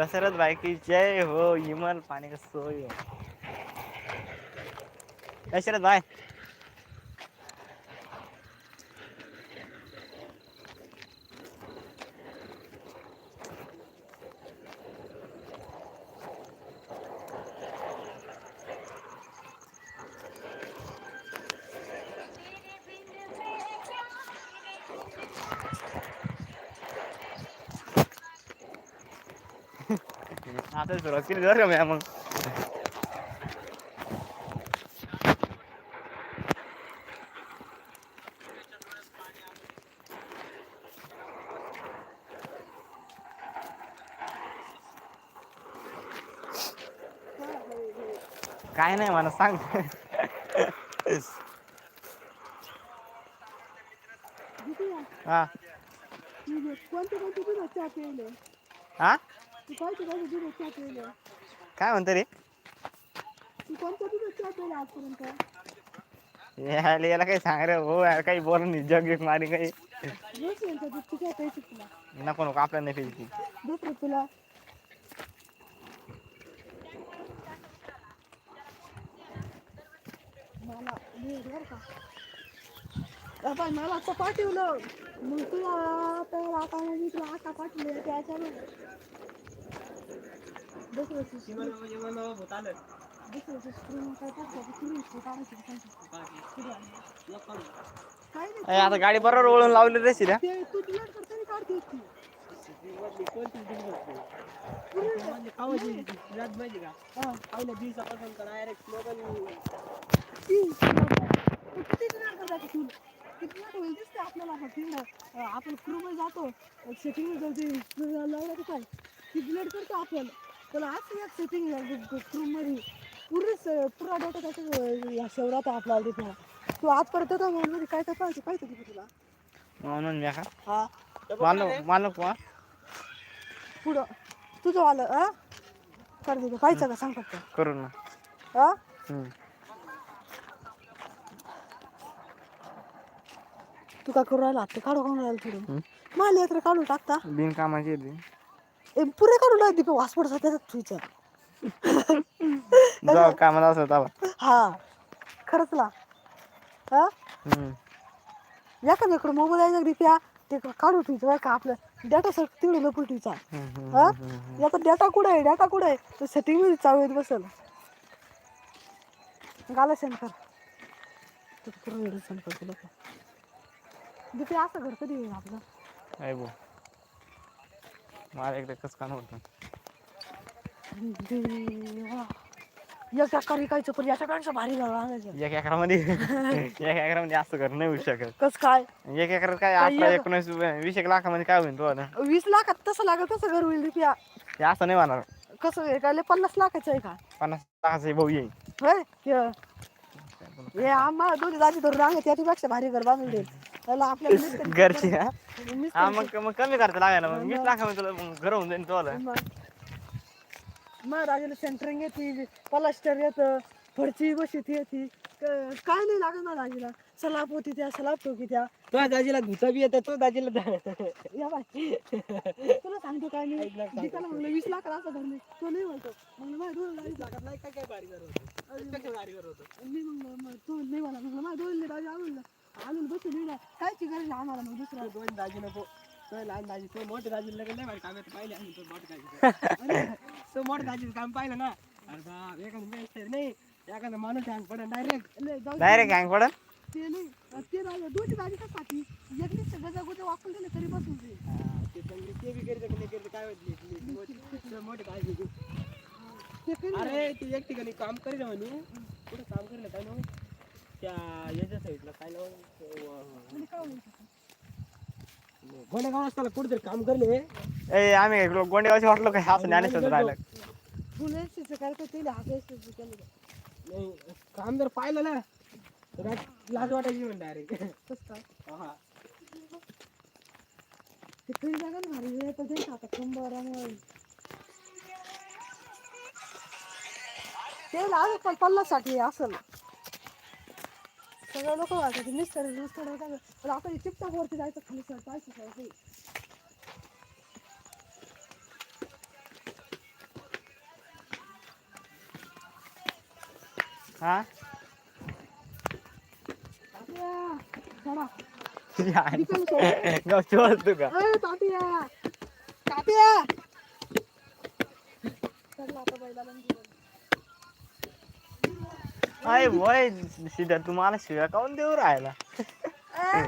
घसरत बायकी जय हो इमल पाणी कसं हो। दशरथ भाई आता सुरुवात केली का म्या मग. काय नाही मला सांग. हा. हा? तू दूध चहा काय म्हणतो रे? तू कोणते दूध चहा पिले आजपर्यंत? यायला याला काही सांग रे हो यार काही बोल नाही जग एक मारी काही. रोज यांचं दूध किती प्यायची तुला? नको नको आपल्याला नाही पाहिजे दुसरं तुला. मला वेळ बरं का. अ बाई, मला आता पाठवलं. मग तुला तर आता मी तुला आता पाठवलं त्याच्यावर दुसरं दुसरं दुसरं काय टाकलं की सुरू काढायची काय नाही ए, आता गाडी बरोबर वळून लावली रे शिऱ्या. ते तू तुला तू किती दिवस करता तू किती दिवस होईल दिसते आपल्याला आता तिकडं आपण क्रूमध्ये जातो सेटिंग जाऊ लावलं काय? ती ब्लेड करतो आपण. पण आज एक सेटिंग क्रूमध्ये पूर्ण स- पुरा डेटा त्याच्या या शहरात आपल्याला तिथं तू आजपर्यंत तर म्हणून काय काय पाहिजे काय तुला तुला. म्हणून का? हा. मालक मालक वा. पुढं. तुझं आलं हा कर दे पाहिजे का सांग फक्त. करू ना. हा. तू काय करू राहिला? ते काढू काढून राहिला. थोडं मला तर काढून टाकता. बिनकामाची आहे ती. ए, पुरे काढून राहिले दीपक हॉस्पिटल त्याच्यात तुझ्या. जाऊ कामाला असं हा खरंच ना. हा. या का इकडं मोबाईल आहे रिप्या ते काढून ठेवायचं बरं का आपलं? डेटा सर तिकडे लपून हा? हम्म. याचा डेटा कुठं आहे? डेटा कुठं आहे? तो सेटिंगमध्ये चालू येत बसेल. गाला सेंड कर. तू पूर्ण व्हिडिओ सेंड कर तुला दीपी असं घर कधी येईल आपलं? आहे भाऊ मला एकदा कस कान होतं. एक एकर विकायचं पण याच्यापेक्षा भारी घर आणायचं. एक एकरामध्ये एक एकरामध्ये असं कर नाही होऊ शकत. कस काय? एक एकर काय अठरा एकोणीस वीस एक लाखामध्ये काय होईल तो वीस लाखात तसं लागत तसं घर होईल रुपया हे असं नाही होणार. कसं काय लय पन्नास लाखाचं आहे का? पन्नास लाखाचे भाऊ येईल. हे आम्हाला दोन्ही दाजी धरून रांगत याच्यापेक्षा भारी घर बांधून देईल. घरची हा? हा, मग मग कमी करता लागायला मग. वीस तुला मग घर होऊन जाईल तुला मग मग राजाला सेंटरिंग येते प्लास्टर येतं फडची बशीत येते. क- काय नाही लागत ना दाजीला सलाप होती त्या सलाप ठोकी त्या. तो दाजीला धुता बी येतं तो दाजीला या बाय तुला सांगतो काय नाही जिकाला म्हणलं वीस लाख असं धरले तो नाही म्हणतो. म्हणलं माझ्या दोन अडीच लाखात काय काय भारी घर होतं? त्यापेक्षा भारी घर होतं? मी म्हणलं मग तो नाही मला म्हणलं माझ्या दोन दाजी आणून आणून बसून येणार कायची गरज नाही आम्हाला मग दुसरा तो दोन दाजी नको. तो लहान दाजी तो मोठे दाजी लग्न नाही पाहिले आम्ही तो मोठे दाजी तो मोठे दाजीचं काम पाहिलं ना. अरे बाप एखादं मेस्टर नाही. एखादा माणूस हँग पडन डायरेक्ट. डायरेक्ट हँग ते नाही. ते राहिलं दोन्ही दाजी कशासाठी? एकनीच गजा गुजा वापरून दिले तरी बसून ते ते चांगली ते बी करतं की नाही करतं. काय होत मोठे दाजी. अरे ते एक ठिकाणी काम करेल म्हणे कुठं काम करेल काय त्या याच्या साईडला काय म्हणजे? गोलेगाव असताना कुठेतरी काम करले ए आम्ही गोंडेगावचे वाटलो काय असं ज्ञानेश्वर राहिलं? ते केलं नाही काम जर पाहिलं ना तर लाज वाटायची म्हणजे डायरेक्ट कसं काय हा. ते काही जागा ना भारी दे आता कंबरामुळे. ते लाज पण पल्लासाठी असल सगळं नको वाचायचं मिस्टर मिस्टर पण आपण चिपटाप वरती जायचं खाली सर पाहिजे सर काही हा? चला चल आता बैलाला अय वय सीधा तुम्हाला शिव्या काऊन देऊ राहिला? का?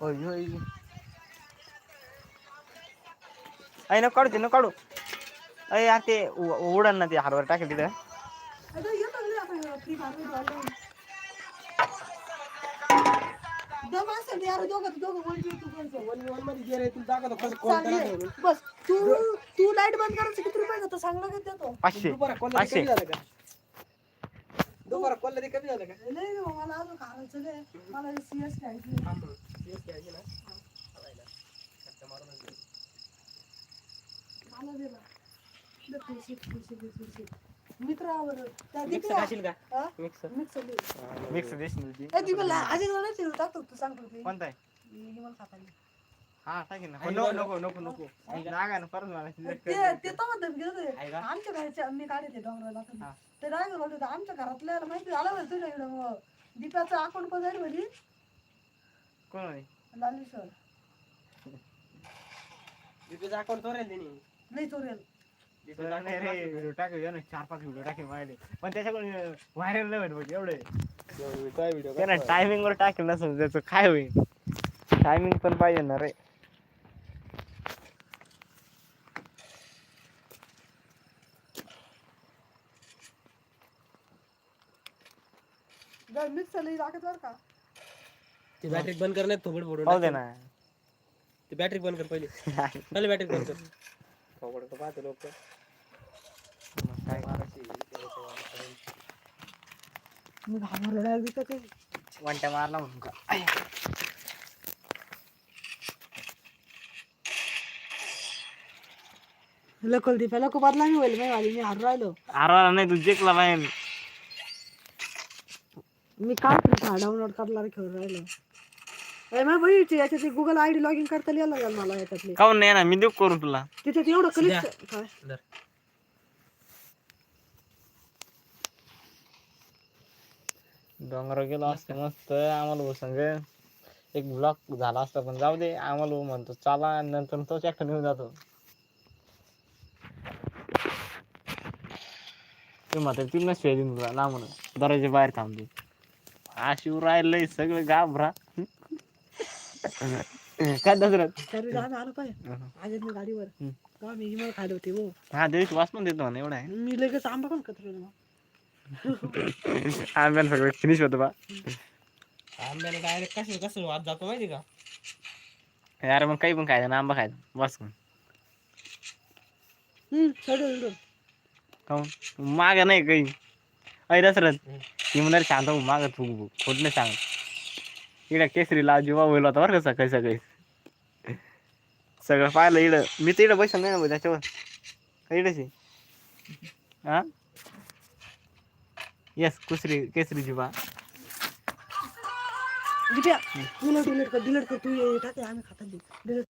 होय. होय अय काढू ते नको काढू. अय यार ते उडन ना ते हरवर टाकेल तिथं. ना. बस तू तू लाइट बंद करायचं किती रुपये घेतो? सांग ना किती देतो? पाचशे पाचशे. कमी झालं का दुपारा कोल्हा ते कमी झालं का? नाही मला अजून खायचं रे मला सीएस घ्यायची. थांब घ्यायचे ना? चालायला. खर्च मारूनच घे. मला दे ना. दे पैसे पैसे दे पैसे मित्रावर. त्या मिक्सर दीपीला खाशील का? हा? मिक्सर मिक्सर दे. मिक्स देशील ती? ए दीपीला आधी मला नाही टाकतो तू सांगतो ते. कोणता आहे? मी मला खाता येईल. हा टाकेल ना. आहे नको? नको नको नको. नागा ना परत मला. ते. ते तर म्हणतात गेलं आहे ते का? आमच्या घरच्या मी काढते डोंगराला हा. ते नाही बोलत होते आमच्या घरातल्या माहिती झालं ना तुझ्या इकडं मग. दीपाचं अकाउंट पण जाईल म्हणजे कोण आहे? लालेश्वर दीपीचं अकाउंट चोरेल त्यांनी. नाही चोरेल. नाही रे व्हिडिओ ना चार पाच व्हिडिओ टाकेल माझे पण त्याच्याकडून व्हायरल नाही होत एवढे. व्हिडिओ त्याला टायमिंग वर टाकेल नसेल त्याचं काय होईल? टायमिंग पण पाहिजे ना रे. लागत बरं का? ती बॅटरी बंद कर नाही थोबड फोडून पाहू दे. ना. ती बॅटरी बंद कर पहिले. पहिले बॅटरी बंद कर. थोबड का पाहते लोक. मग काय मी घाबरलो. वंट्या मारला म्हणून का? लकल दीपा लोक बदलामी होईल नाही वाली मी हार राहिलो. आरवाला नाही तू जिंकला पाहिजे मी काय फ्री डाउनलोड करणार खेळून राहिलो. मग याच्यात Google I D log in करता लिहिलं लागेल मला याच्यातले? काऊन नाही ना मी देऊ करून तुला. त्याच्यात एवढं द्या. कलिक काय? धर. डोंगरावर गेलो असतं मस्त. आम्हाला भाऊ संग एक ब्लॉक झाला असता पण जाऊ दे. आम्हाला भाऊ म्हणतो चला आणि नंतर तोच एकटा निघून जातो. ते मात्र ती नसते देईन तुला. ना म्हणून. दरवाजे बाहेर थांबते हा शिव राहिलंय सगळं घाबरा. काय तरी आलो आज मी गाडीवर. मी हिमल खायला होते हो. हा देवीच वास पण देतो म्हणा एवढा आहे. मी लगेच आंबा पण कत्र आंब्याला सगळं फिनिश होतं बा. आंब्याला डायरेक्ट कसं कसं वाद जातो माहिती का? यार मग काही पण खायचं ना आंबा खायचा बस हम्म काऊन माग नाही काही. अय दसरथ ती म्हणणार शांत माग तू खोट नाही सांग. इकडे केसरीला जीवा होईल होता बरं का सकाळी सकाळी. सगळं पाहिलं इकडं. मी तर इकडं बसेल नाही ना त्याच्यावर. इकडंच हा येस कुसरी केसरी जीवा दिप्या तू कर डिलीट कर तू ये टाके आम्ही खातात